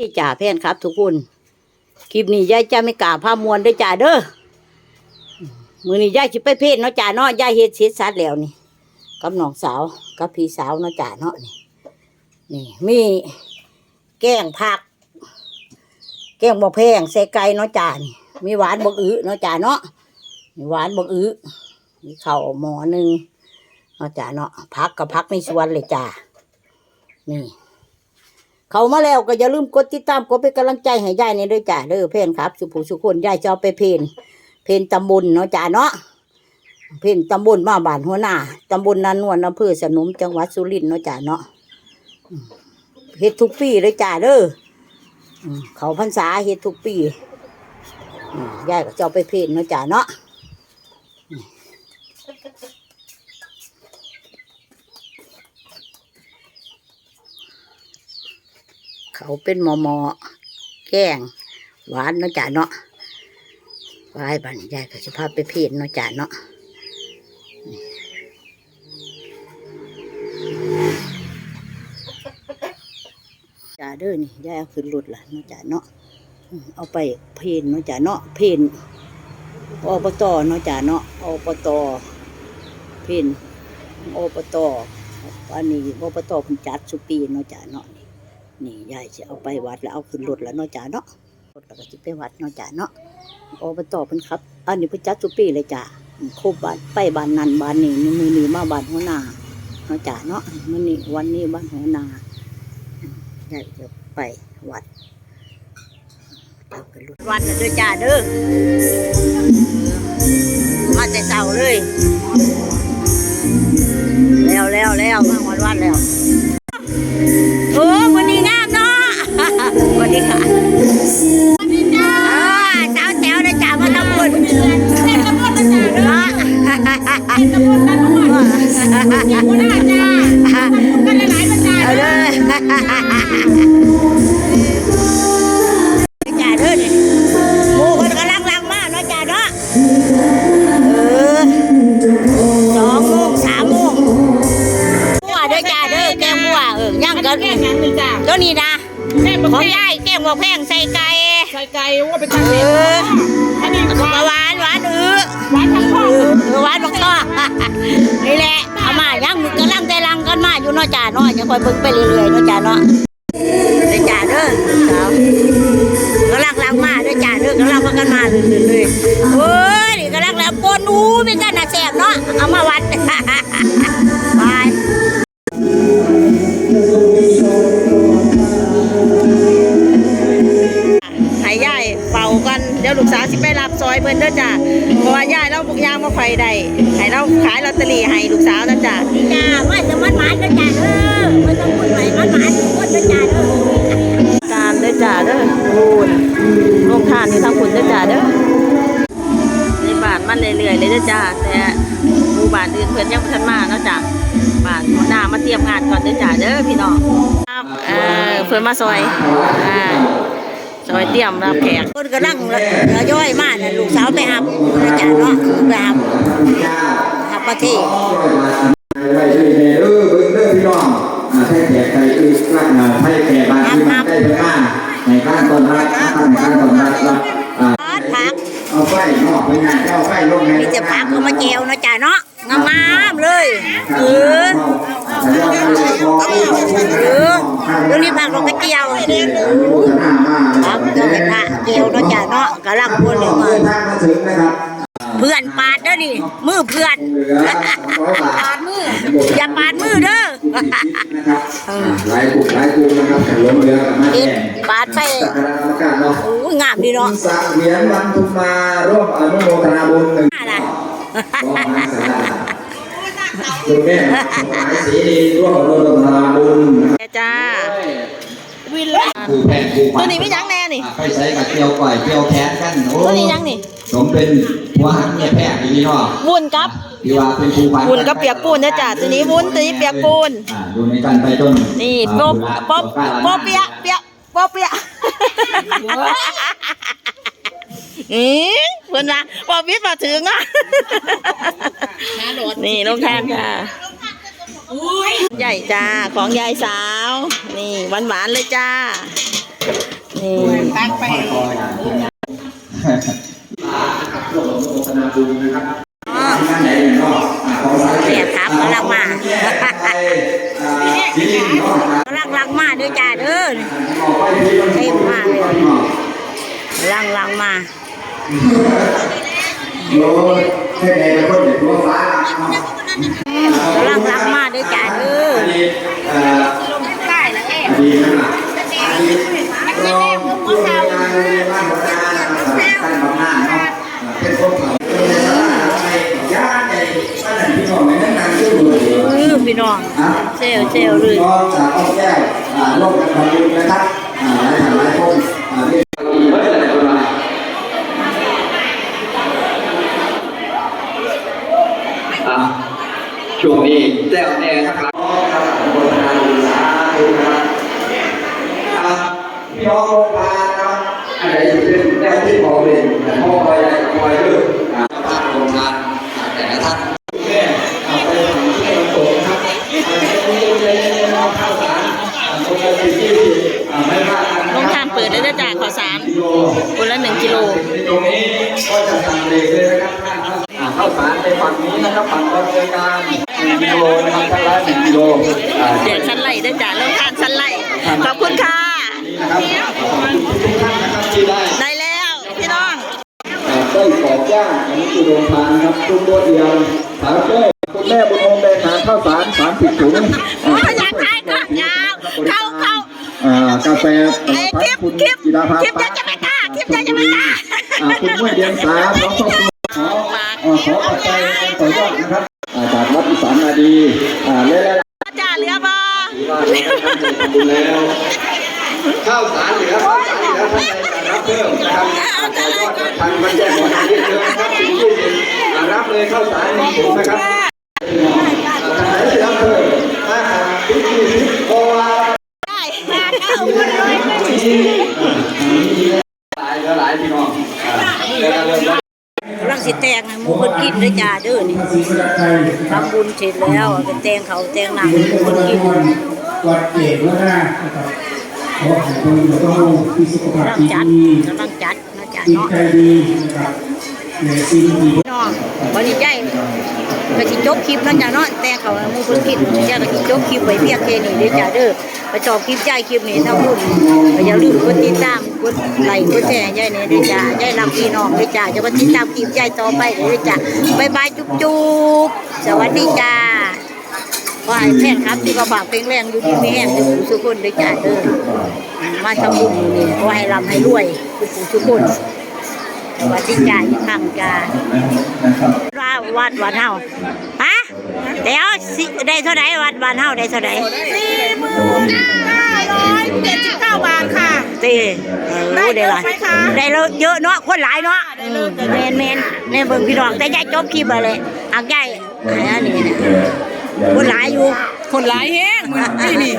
นี่จ่าแพนครับ ทุกคน คลิปนี้ยายจะไม่กล้าวพามวนได้จ่าเด้อมือนี้ยายสิไปเพศเนาะจ่าเนาะยายเฮ็ดเสร็จสัดแล้วนี่กับน้องสาวกับพี่สาวเนาะจ่าเนาะนี่นี่มีแกงผัก แกงบ่แพงใส่ไก่เนาะจ่านี่มีหวานบ่อื้อเนาะจ่าเนาะมีหวานบ่อื้อมีข้าวหม้อหนึงเนาะจ่าเนาะผักกับผักในสวนเลยจ่านี่ เขามาแล้วก็อย่าลืมกดติดตามกดเป็นกำลังใจให้ยายนี่ด้วยจ้าเด้อเพื่อนครับ สุภูสุคนยายจะเอาไปเพนเพนตำบลเนาะจ้าเนาะเพนตำบลมาบานหัวหน้าตำบลนานวลอำเภอสนมจังหวัดสุรินทร์เนาะจ้าเนาะเฮ็ดทุกปีเลยจ้าเด้อเขาพรรษาเฮ็ดทุกปียายก็จะเอาไปเพนเนาะจ้าเนาะ เขาเป็นหมอมอแกงหวานเนาะจ้าเนาะวายบันยายก็จะพาไปเพียนเนาะจ้าเนาะจ่าเด้อนี่ยายเอาขึ้นรถล่ะเนาะจ่าเนาะเอาไปเพียนเนาะจ่าเนาะเพียนอบตเนาะจ่าเนาะอบตเพียนอบตอันนี้อบตเพิ่นจัดสุปีเนาะจ่าเนาะ นี่ยายจะเอาไปวัดแล้วเอาขึ้นรถแล้วเนาะจ่าเนาะรถแล้วก็สิไปวัดเนาะจ่าเนาะอบตเพิ่นครับ อันนี้พิ่นจัดสุปีเลยจ่าอืมครบบ้านไปบานนันบานนี้นี่มือนี้มาบานหัวหน้าเนาะจ่าเนาะมื้อนี้วันนี้บานหัวหน้ายายจะไปวัดเอาขึ้นรถวัดนะเด้อจ้าเด้อมาแต่เช้าเลย แล้วแล้วแล้วมาวัดวัดแล้ว เต้นกระปุกกันทั้งหมดอย่าโคราชจ้ากันหลายๆประจาเอาเลยจ้าเด้อนี่หมูคนกำลังลังมากเนาะจ้าเนาะเออสองโมงสามโมงมัวเด้อจ้าเด้อแกงมัวเออย่างกันแค่นั้นเลยจ้ะตัวนี้นะแค่บะของแพงยายแกงหัวแพงใส่ไก่ใส่ไก่ว่าเป็นตาเด็ดอันนี้แล้วก็หวานหวานหวานอื้อหวานทั้ง พ่อเออเออหวานบักต้อนี่แหละเอามายังกำลังใจรังกันมาอยู่เนาะจ้าเนาะอย่าคอยเบิ่งไปเรื่อยๆเนาะจ้าเนาะเด้อจ้าเด้อสาวกำลังลังมาเด้อจ้าเด้อกำลังพากันมาเรื่อยๆเลยโอ้ยกำลังแล้วโกนนูเป็นกันน่ะแซ่บเนาะเอามาวัดไปให้ยายเป่ากันเดี๋ยวลูกสาวสิไปรับซอยเพิ่นเด้อจ้า ว่ายายเราบุกยางมาไฟได้ให้เราขายลอตเตอรี่ให้ลูกสาวนะจ้าจ้าว่าจะมันหมานเด้อจ้าเด้อไม่ต้องพูดใหม่มันหมานทุกคนเด้อจ้าเด้อการเด้อจ้าเด้อคูณลงทานอยู่ทางคุณเด้อจ้าเด้อในบ้านมันเรื่อยๆเลยเด้อจ้าแต่หมู่บ้านอื่นเพิ่นยังบ่ทันมาเนาะจ้าบ้านหัวหน้ามาเตรียมงานก่อนเด้อจ้าเด้อพี่น้องครับเออเพิ่นมาซอยอ่า ซอยเตรียมรับแขกคนกำลังระย่อยมากนะลูกสาวไปหับนะจ๊ะเนาะไปหับหับประเทศไปช่วยแม่เออเบิ่งเด้อพี่น้องอ่าให้แขกใครอีกละอ่าให้แขกบ้านที่มาได้เพิ่นมาในการต้อนรับนะครับในการต้อนรับรับอ่าพัก เอาไฟนอกไปงานเอาไฟลงในมีแต่พักเอามาเจียวนะจ๊ะเนาะงามๆเลยเออเออตรงนี้พักลงกระเจียวครับก็เป็นพระเจียวนะจ๊ะเนาะกำลังพูดเลยว่าทางมาถึงนะครับเพื่อนปาดเด้อนี่มือเพื่อนเหลือ200บาทมืออย่าปาดมือเด้อนะครับอ่าหลายกลุ่มหลายกลุ่มนะครับแต่ล้มเรือกับมาเอ็แก่ ดปาดไปสักการะกรรมการเนาะโอ้ยงามดีเนาะคุณสักเหรียญวันทุมมาร่วมอนุโมทนาบุญหนึ่งอะไรก็มาสาราคุณแม่สมหมายศรีดีร่วมอนุโมทนาบุญนะครับจ้าวินเลยครูแพนครูตัวนี้ไม่ยั้งแน่นี่ไปใส่กับเกี่ยวก่อยเกี่ยวแขนกันโอ้ตัวนี้ยังนี่สมเป็นหัวหันเนี่ยแพทย์อีนี่เนาะวุ้นกับที่ว่าเป็นครูพันวุ้นกับเปียกปูนนะจ๊ะตัวนี้วุ้นตัวนี้เปียกปูนอ่าดูในกันไปจนนี่อ่าโป๊ะบุญโป๊ะละโป๊ะเปียกเปียกโป๊ะเปียกอืมเพื่อนว่าบอวิทย์มาถึงอะ นี่น้องแทนค่ะใหญ่จ้าของยายสาว นี่หวานๆเลยจ้า นี่ ตักไป ขาเป็นสาราในย่านในบ้านที่ของในนั้นนางชื่อเลยเออพี่น้องเซลเซลเลยก็จากอ้อมแก้วอ่าร่วมกันทำบุญนะครับอ่าหลายท่านหลายคนอ่านี่เฮ้ยอะไรกันวะอ่า ช่วงนี้แจ้วแน่นะครับครับโฆษณาดูสาธุนะครับอ่พี่น้องโรงพยาบาลนะครับอันไหนที่เป็นแจ้วที่บอกเลยแต่พ่อคอยได้คอยด้วยอ่าทางโรงพยาบาลแต่ละท่านแม่เอาไปทำที่ประสงค์ครับอ่าข้าวสารอ่าคนละสิบยี่สิบอ่าไม่ว่ากันนะโรงทานเปิดได้เด้อจ้าขอสามกิโลคนละหนึ่งกิโลตรงนี้ก็จะสั่งเลยเลยนะครับข้าวสารในฝั่งนี้นะครับฝั่งบริการ หนึ่งกิโลนะครับท่านละหนึ่งกิโลอ่าเดี๋ยวชั้นไล่เด้อจ้าโรงทานชั้นไล่ขอบคุณค่ะ นี่นะครับขอบคุณทุกท่านนะครับที่ได้ได้แล้วพี่น้องอ่าต้ยกรอบย่างอันนี้คือโรงทานครับตุ้มตัวเดียวสาวเจ้ยคุณแม่บุญโฮมได้ทานข้าวสารสามสิบถุงโอ้ยอยากขายก็ยาวเข้าเข้าอ่ากาแฟไอ้คลิปคุณคลิปจิราภาคลิปยังจะไม่กล้าคลิปยังจะไม่กล้า อ่าคุณมุ้ยเดียงสาน้องครอบครัวขออ่าขอปัจจัยเป็นต่อยอดนะครับอ่าจากวั ดอีสานนาดีอ่าเล่นจ้าเหลือบ่ว่าเราได้ทำบุญทำบุญแล้ว ข้าวสารเหลือข้าวสารเหลือท่านใดจะรับเพิ่มนะครับต่อยอดทางมันแจ้งหมดเยอะๆนะครับสิ่งที่สิอ่ารับเลยข้าวสารหนึ่งถุงนะครับ เพิ่นกินเด้อจ้าเด้อนี่ทำบุญเสร็จแล้วก็แตงเขาแตงหนังให้หมูเพิ่นกินวัดเอกวัฒนานะครับขอให้คนอยู่ต้องมีสุขภาพกำลังที่จัดดีกำลังจัดนะจ้าจิตเนาะใจดีนะครับในสิ่งดีน้องวันนี้ใจก็สิจบคลิปเนาะจ้าเนาะแต่เขามูเพิ่นกินจ้าก็สิจบคลิปไว้เพียงแค่นี้เด้อจ้าเด้อ ไปชอบคลิปใจคลิปนี้ถ้าพูดก็อย่าลืมกดติดตามกดไลค์กดแชร์ยายเนี่ยเด้อจ้ายายรักพี่น้องเด้อจ้าจะมาติดตามคลิปใจต่อไปเด้อจ้าบ๊ายบายจุ๊บจุ๊บสวัสดีจ้าขอให้แพทย์ครับที่กระบากเพลงแรงอยู่ดีมีแห้งทุกผู้ทุกคนเด้อจ้าเด้อมาทำบุญนี่ขอให้ร่ำให้รวยทุกผู้ทุกคนสวัสดีจ้าอีกครั้งจ้าว่าวัดวัดเฮาฮะเดี๋ยวได้เท่าไหร่วัดวัดเฮาได้เท่าไหร่ มื่นห้าร้อยเจ็ดสิบเก้าบาทค่ะ ตีเออรู้ได้หลายได้เยอะไหมคะ ได้แล้วเยอะเนาะคนหลายเนาะแมนแมนในเบิ่งพี่น้องแต่ยายจบคลิปอะไรอักยายอันนี้นะคนหลายอยู่ คนหลายแห้งมือนี่นี่